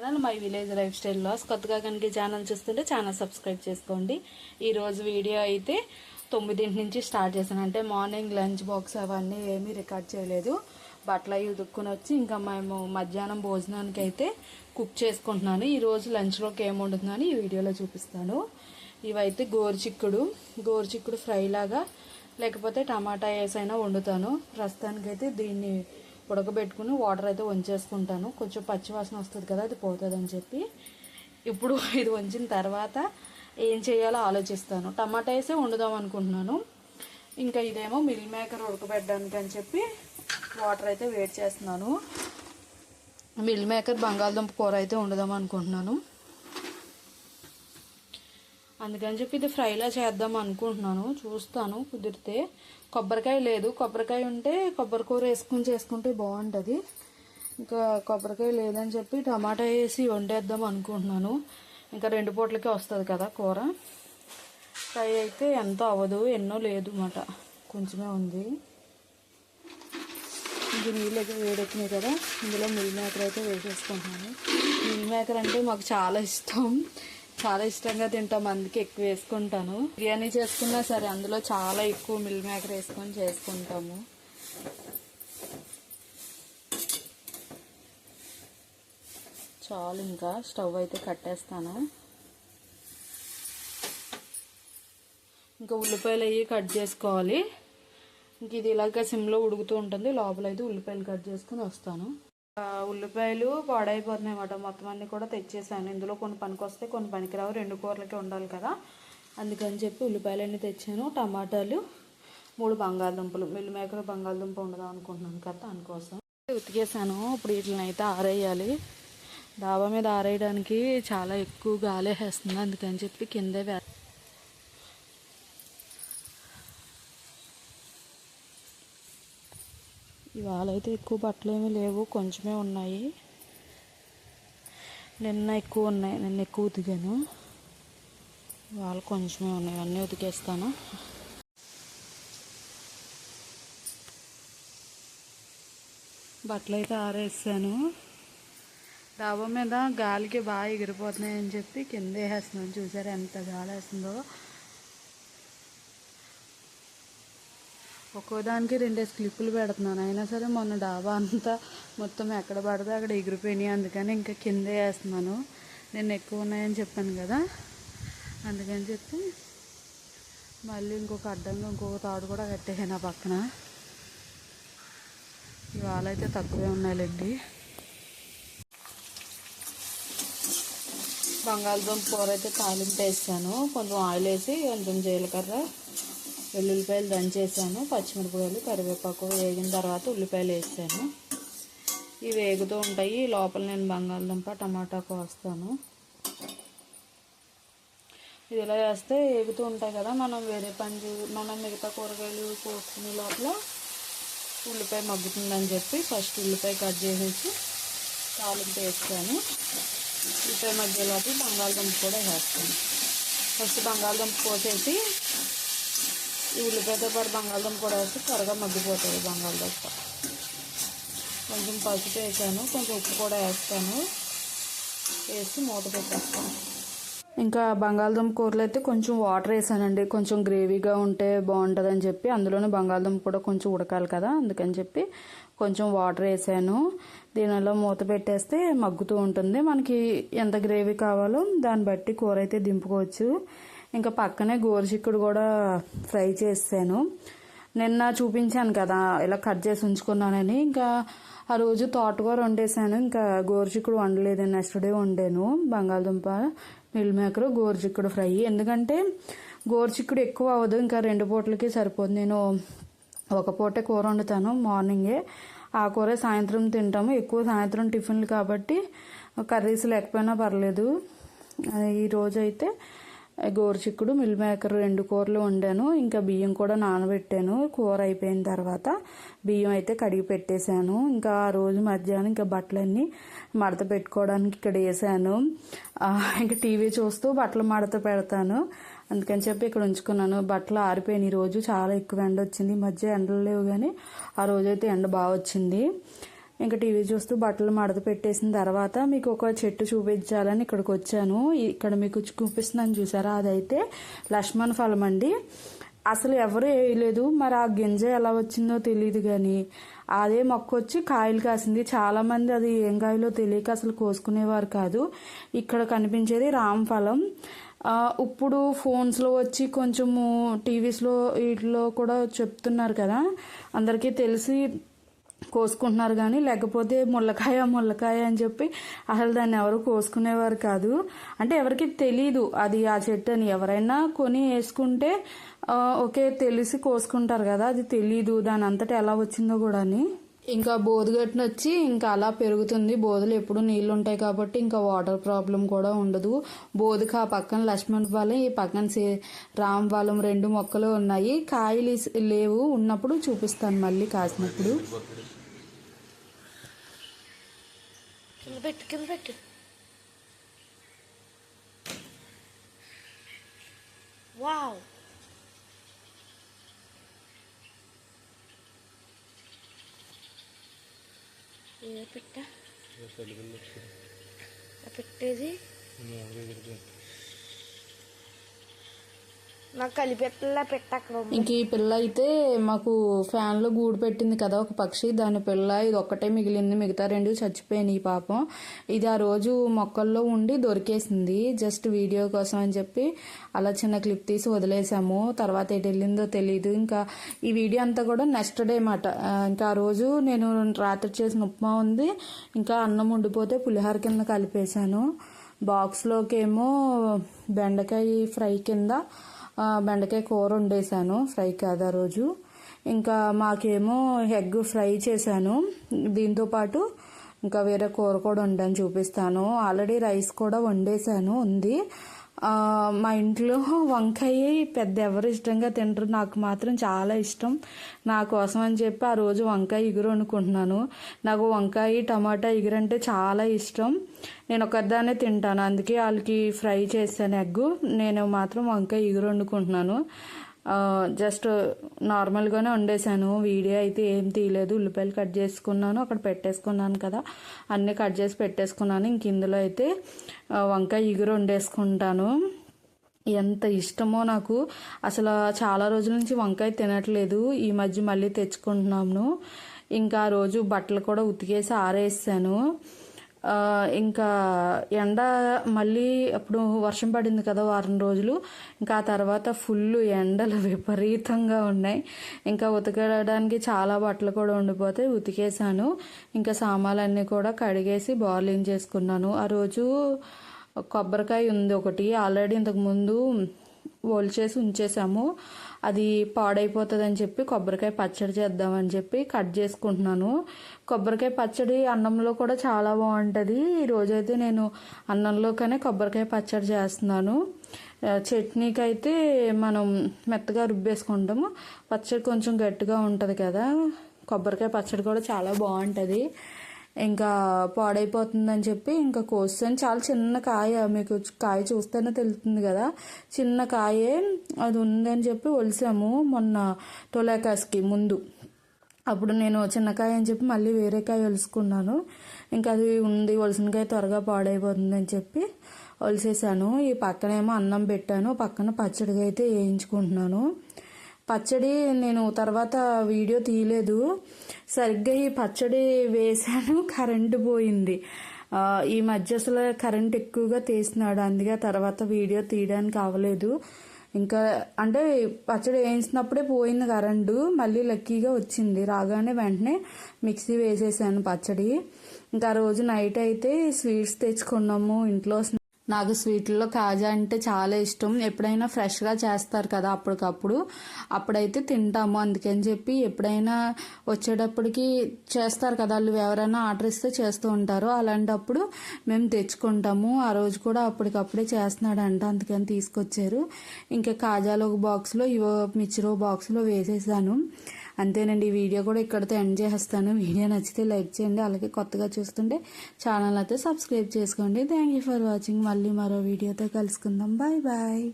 Channel my village lifestyle laws. కొత్తగా కనుక channel చూస్తుంటే ఛానల్ సబ్స్క్రైబ్ చేసుకోండి. ఈరోజు వీడియో అయితే తొమ్మిదింటి నుంచి స్టార్ట్ చేశాను. అంటే మార్నింగ్ లంచ్ బాక్స్ అవన్నీ ఏమీ రికార్డ్ చేయలేదు. బట్టలు అవి ఉతుక్కుని వచ్చి ఇంకా మేము మధ్యాహ్నం భోజనానికి అయితే కుక్ చేసుకుంటున్నాను. ఈరోజు లంచ్లోకి ఏం ఈ వీడియోలో చూపిస్తాను. ఇవైతే గోరుచిక్కుడు గోరుచిక్కుడు ఫ్రై లాగా లేకపోతే టమాటా వేసైనా వండుతాను. ప్రస్తుతానికైతే దీన్ని ఉడకబెట్టుకుని వాటర్ అయితే వంచేసుకుంటాను. కొంచెం పచ్చివాసన వస్తుంది కదా అది పోతుంది అని చెప్పి. ఇప్పుడు ఇది వంచిన తర్వాత ఏం చేయాలో ఆలోచిస్తాను. టమాటా వేసే వండుదాం అనుకుంటున్నాను. ఇంకా ఇదేమో మిల్ మేకర్ ఉడకబెట్టడానికి అని చెప్పి వాటర్ అయితే వేడి చేస్తున్నాను. మిల్ మేకర్ బంగాళదుంప కూర అయితే వండుదాం అనుకుంటున్నాను. అందుకని చెప్పి ఇది ఫ్రైలా చేద్దాం అనుకుంటున్నాను. చూస్తాను కుదిరితే. కొబ్బరికాయ లేదు. కొబ్బరికాయ ఉంటే కొబ్బరి కూర వేసుకుని చేసుకుంటే బాగుంటుంది. ఇంకా కొబ్బరికాయ లేదని చెప్పి టమాటా వేసి వండేద్దాం అనుకుంటున్నాను. ఇంకా రెండు పూటలకే వస్తుంది కదా కూర. ఫ్రై అయితే ఎంతో అవ్వదు ఎన్నో లేదు అన్నమాట కొంచెమే ఉంది. ఇంక నీళ్ళు అయితే వేడెక్కినాయి కదా. ఇందులో మిల్ మేకర్ అయితే వేసేసుకుంటున్నాను. మిల్ మేకర్ అంటే మాకు చాలా ఇష్టం. చాలా ఇష్టంగా తింటాం అందుకే ఎక్కువ వేసుకుంటాను. బిర్యానీ చేసుకున్నా సరే అందులో చాలా ఎక్కువ మిల్ మేకర్ వేసుకొని చేసుకుంటాము. చాలు ఇంకా స్టవ్ అయితే కట్టేస్తాను. ఇంకా ఉల్లిపాయలు అవి కట్ చేసుకోవాలి. ఇంక ఇది ఇలాగ సిమ్లో ఉడుకుతూ ఉంటుంది లోపల అయితే ఉల్లిపాయలు కట్ చేసుకుని వస్తాను. ఉల్లిపాయలు పాడైపోతున్నాయి అన్నమాట మొత్తం అన్ని కూడా తెచ్చేసాను. ఇందులో కొన్ని పనికి వస్తే కొన్ని పనికిరావు. రెండు కూరలకి ఉండాలి కదా. అందుకని చెప్పి ఉల్లిపాయలు అన్నీ తెచ్చాను. టమాటాలు మూడు బంగాళదుంపలు. మిల్లు మేకలు బంగాళదుంప ఉండదాం అనుకుంటున్నాను కదా దానికోసం. ఉతికేసాను. ఇప్పుడు వీటిని అయితే ఆరేయాలి. డాబా మీద ఆరేయడానికి చాలా ఎక్కువ గాలి వేస్తుంది. అందుకని చెప్పి కిందే ఇవాళ అయితే ఎక్కువ బట్టలు ఏమీ లేవు కొంచెమే ఉన్నాయి. నిన్న ఎక్కువ ఉన్నాయి నిన్న ఎక్కువ ఉతికాను. ఇవాళ కొంచెమే ఉన్నాయి అన్నీ ఉతికేస్తాను. బట్టలు అయితే ఆరేసాను. డాబా మీద గాలికి బాగా ఎగిరిపోతున్నాయని చెప్పి కింద వేసేస్తున్నాను. చూసారు ఎంత గాలి వేస్తుందో? ఒక్కోదానికి రెండేసి క్లిప్పులు పెడుతున్నాను. అయినా సరే మొన్న డాబా అంతా మొత్తం ఎక్కడ పడితే అక్కడ ఎగిరిపోయినాయి. అందుకని ఇంకా కిందే వేస్తున్నాను. నేను ఎక్కువ ఉన్నాయని చెప్పాను కదా. అందుకని చెప్పి మళ్ళీ ఇంకొక అడ్డంగా ఇంకొక తాడు కూడా కట్టేసాను ఆ పక్కన. ఇవాళ అయితే తక్కువే ఉన్నాయిలేండి. బంగాళదుంప కూర అయితే తాలింపు వేసాను. కొంచెం ఆయిల్ వేసి కొంచెం జీలకర్ర వెల్లుల్లిపాయలు దంచేసాను పచ్చిమిరపకాయలు కరివేపాకు వేగిన తర్వాత ఉల్లిపాయలు వేసాను. ఇవి వేగుతూ ఉంటాయి. లోపల నేను బంగాళదుంప టమాటా కోస్తాను. ఇది ఇలా వేస్తే వేగుతూ ఉంటాయి కదా. మనం వేరే పని మనం మిగతా కూరగాయలు కోసుకునే లోపల ఉల్లిపాయ మగ్గుతుందని చెప్పి ఫస్ట్ ఉల్లిపాయ కట్ చేసేసి తాలింపు వేస్తాను. ఉల్లిపాయ మధ్య లోపల బంగాళదుంప కూడా వేస్తాను. ఫస్ట్ బంగాళదుంప కోసేసి ఈ ఉల్లిపాయతో పాటు బంగాళదుంప కూడా వేస్తే త్వరగా మగ్గిపోతుంది బంగాళదుంప. కొంచెం పసుపు వేసాను కొంచెం ఉప్పు కూడా వేస్తాను. వేసి మూత పెట్టేస్తాను. ఇంకా బంగాళదుంప కూరలో అయితే కొంచెం వాటర్ వేసానండి. కొంచెం గ్రేవీగా ఉంటే బాగుంటుందని చెప్పి అందులోనే బంగాళదుంప కూడా కొంచెం ఉడకాలి కదా అందుకని చెప్పి కొంచెం వాటర్ వేసాను. దీనిలో మూత పెట్టేస్తే మగ్గుతూ ఉంటుంది. మనకి ఎంత గ్రేవీ కావాలో దాన్ని బట్టి కూర అయితే దింపుకోవచ్చు. ఇంకా పక్కనే గోరుచిక్కుడు కూడా ఫ్రై చేసాను నిన్న చూపించాను కదా ఇలా కట్ చేసి ఉంచుకున్నానని. ఇంకా ఆ రోజు తోటకూర వండేసాను ఇంకా గోరుచిక్కుడు వండలేదు. నెక్స్ట్ డే వండాను. బంగాళదుంప మిల్ మేకర్ గోరుచిక్కుడు ఫ్రై. ఎందుకంటే గోరుచిక్కుడు ఎక్కువ అవ్వదు. ఇంకా రెండు పూటలకి సరిపోదు. నేను ఒక పూటే కూర వండుతాను మార్నింగే. ఆ కూర సాయంత్రం తింటాము. ఎక్కువ సాయంత్రం టిఫిన్లు కాబట్టి కర్రీస్ లేకపోయినా పర్లేదు. ఈరోజైతే అయితే గోరుచిక్కుడు మిల్ మేకర్ రెండు కూరలు వండాను. ఇంకా బియ్యం కూడా నానబెట్టాను. కూర అయిపోయిన తర్వాత బియ్యం అయితే కడిగి పెట్టేశాను. ఇంకా ఆ రోజు మధ్యాహ్నం ఇంకా బట్టలన్నీ మడత పెట్టుకోవడానికి ఇక్కడ వేసాను ఇంకా టీవీ చూస్తూ బట్టలు మడత పెడతాను. అందుకని చెప్పి ఇక్కడ ఉంచుకున్నాను. బట్టలు ఆరిపోయినాయి ఈ రోజు చాలా ఎక్కువ ఎండ వచ్చింది. మధ్య ఎండలు లేవు కానీ ఆ రోజైతే ఎండ బాగా వచ్చింది. ఇంకా టీవీ చూస్తూ బట్టలు మడత పెట్టేసిన తర్వాత మీకు ఒక చెట్టు చూపించాలని ఇక్కడికి వచ్చాను. ఇక్కడ మీకు చూపిస్తున్నాను చూసారా? అదైతే లక్ష్మణ్ ఫలం అండి. అసలు ఎవరు వేయలేదు. మరి ఆ గింజ ఎలా వచ్చిందో తెలియదు కానీ అదే మొక్క వచ్చి కాయలు కాసింది. చాలా మంది అది ఏం కాయలో తెలియక అసలు కోసుకునేవారు కాదు. ఇక్కడ కనిపించేది రామ్ ఫలం. ఇప్పుడు ఫోన్స్లో వచ్చి కొంచెము టీవీస్లో వీటిలో కూడా చెప్తున్నారు కదా. అందరికీ తెలిసి కోసుకుంటున్నారు కానీ లేకపోతే ముల్లకాయ ముల్లకాయ అని చెప్పి అసలు దాన్ని ఎవరు కోసుకునేవారు కాదు. అంటే ఎవరికి తెలీదు అది ఆ చెట్టు అని. ఎవరైనా కొని వేసుకుంటే ఓకే తెలిసి కోసుకుంటారు కదా అది తెలీదు. దాని అంతటా ఎలా వచ్చిందో కూడా అని ఇంకా బోధగట్టును వచ్చి ఇంకా అలా పెరుగుతుంది. బోధలు ఎప్పుడు నీళ్ళు ఉంటాయి కాబట్టి ఇంకా వాటర్ ప్రాబ్లం కూడా ఉండదు. బోధకు ఆ పక్కన లక్ష్మణ్ పాలెం ఈ పక్కన సే- రామ్ పాలెం రెండు మొక్కలు ఉన్నాయి. కాయలు లేవు. ఉన్నప్పుడు చూపిస్తాను మళ్ళీ కాసినప్పుడు. వావ్. ఏ పెట్ట ఆ పెట్టేది నాకు కలిపెట్టలా ఇంక ఈ పిల్ల అయితే మాకు ఫ్యాన్లో గూడు పెట్టింది కదా ఒక పక్షి. దాని పిల్ల ఇది ఒక్కటే మిగిలింది. మిగతా రెండు చచ్చిపోయినాయి పాపం. ఇది ఆ రోజు మొక్కల్లో ఉండి దొరికేసింది. జస్ట్ వీడియో కోసం అని చెప్పి అలా చిన్న క్లిప్ తీసి వదిలేసాము. తర్వాత ఎటు వెళ్ళిందో తెలియదు ఇంకా ఈ వీడియో అంతా కూడా నెక్స్ట్ డే మాట. ఇంకా ఆ రోజు నేను రాత్రి చేసిన ఉప్మా ఉంది. ఇంకా అన్నం ఉండిపోతే పులిహోర కింద కలిపేశాను. బాక్స్లోకి ఏమో బెండకాయ ఫ్రై కింద బెండకాయ కూర వండేసాను ఫ్రై కాదు ఆ రోజు. ఇంకా మాకేమో ఎగ్ ఫ్రై చేశాను. దీంతో పాటు ఇంకా వేరే కూర కూడా వండాను చూపిస్తాను. ఆల్రెడీ రైస్ కూడా వండేసాను ఉంది. మా ఇంట్లో వంకాయ పెద్ద ఎవరు ఇష్టంగా తింటారు నాకు మాత్రం చాలా ఇష్టం. నా కోసం అని చెప్పి ఆ రోజు వంకాయ ఇగురు వండుకుంటున్నాను. నాకు వంకాయ టమాటా ఇగురు అంటే చాలా ఇష్టం. నేను ఒకదాన్నే తింటాను. అందుకే వాళ్ళకి ఫ్రై చేశాను ఎగ్గు. నేను మాత్రం వంకాయ ఇగురు వండుకుంటున్నాను. జస్ట్ నార్మల్గానే వండేసాను వీడియో అయితే ఏం తీయలేదు. ఉల్లిపాయలు కట్ చేసుకున్నాను. అక్కడ పెట్టేసుకున్నాను కదా. అన్నీ కట్ చేసి పెట్టేసుకున్నాను. ఇంక ఇందులో అయితే వంకాయ ఇగురు వండేసుకుంటాను. ఎంత ఇష్టమో నాకు. అసలు చాలా రోజుల నుంచి వంకాయ తినట్లేదు. ఈ మధ్య మళ్ళీ తెచ్చుకుంటున్నాను. ఇంకా ఆ రోజు బట్టలు కూడా ఉతికేసి ఆరేసాను. ఇంకా ఎండ మళ్ళీ అప్పుడు వర్షం పడింది కదా వారం రోజులు. ఇంకా ఆ తర్వాత ఫుల్ ఎండలు విపరీతంగా ఉన్నాయి. ఇంకా ఉతకడానికి చాలా బట్టలు కూడా ఉండిపోతే ఉతికేసాను ఇంకా సామాన్లన్నీ కూడా కడిగేసి బాయిలింగ్ చేసుకున్నాను. ఆ రోజు కొబ్బరికాయ ఉంది ఒకటి. ఆల్రెడీ ఇంతకుముందు ముందు ఉంచేసాము. అది పాడైపోతుందని చెప్పి కొబ్బరికాయ పచ్చడి చేద్దామని చెప్పి కట్ చేసుకుంటున్నాను. కొబ్బరికాయ పచ్చడి అన్నంలో కూడా చాలా బాగుంటుంది. ఈ రోజైతే నేను అన్నంలోకనే కొబ్బరికాయ పచ్చడి చేస్తున్నాను. చట్నీకి అయితే మనం మెత్తగా రుబ్బేసుకుంటాము. పచ్చడి కొంచెం గట్టిగా ఉంటుంది కదా. కొబ్బరికాయ పచ్చడి కూడా చాలా బాగుంటుంది. ఇంకా పాడైపోతుందని చెప్పి ఇంకా కోసాను చాలా చిన్న కాయ మీకు కాయ చూస్తేనే తెలుస్తుంది కదా. చిన్న కాయే అది ఉందని చెప్పి ఒలిసాము మొన్న తొలేకాస్కి ముందు. అప్పుడు నేను చిన్నకాయ అని చెప్పి మళ్ళీ వేరే కాయ ఒలుసుకున్నాను. ఇంకా అది ఉంది ఒలిసినకాయ త్వరగా పాడైపోతుందని చెప్పి ఒలిసేసాను. ఈ పక్కనేమో అన్నం పెట్టాను పక్కన పచ్చడిగా అయితే వేయించుకుంటున్నాను. పచ్చడి నేను తర్వాత వీడియో తీయలేదు. సరిగ్గా ఈ పచ్చడి వేసాను కరెంటు పోయింది. ఈ మధ్య అసలు కరెంట్ ఎక్కువగా తీసినాడు అందుకే తర్వాత వీడియో తీయడానికి అవ్వలేదు. ఇంకా అంటే పచ్చడి వేయించినప్పుడే పోయింది కరెంటు. మళ్ళీ లక్కీగా వచ్చింది. రాగానే వెంటనే మిక్సీ వేసేసాను పచ్చడి. ఇంకా ఆ రోజు నైట్ అయితే స్వీట్స్ తెచ్చుకున్నాము ఇంట్లో నాకు స్వీట్లో కాజా అంటే చాలా ఇష్టం. ఎప్పుడైనా ఫ్రెష్గా చేస్తారు కదా అప్పటికప్పుడు. అప్పుడైతే తింటాము. అందుకని చెప్పి ఎప్పుడైనా వచ్చేటప్పటికి చేస్తారు కదా వాళ్ళు. ఎవరైనా ఆర్డర్ ఇస్తే చేస్తూ ఉంటారు. అలాంటప్పుడు మేము తెచ్చుకుంటాము. ఆ రోజు కూడా అప్పటికప్పుడే చేస్తున్నాడంట. అందుకని తీసుకొచ్చారు. ఇంకా కాజాలో ఒక బాక్స్లో ఇవో మిర్చిరో బాక్స్లో వేసేసాను. అంతేనండి ఈ వీడియో కూడా ఇక్కడితో ఎండ్ చేసేస్తాను వీడియో నచ్చితే లైక్ చేయండి అలాగే కొత్తగా చూస్తుంటే ఛానల్ అయితే సబ్స్క్రైబ్ చేసుకోండి. Thank you for watching. మళ్ళీ మరో వీడియోతో కలుసుకుందాం. Bye bye.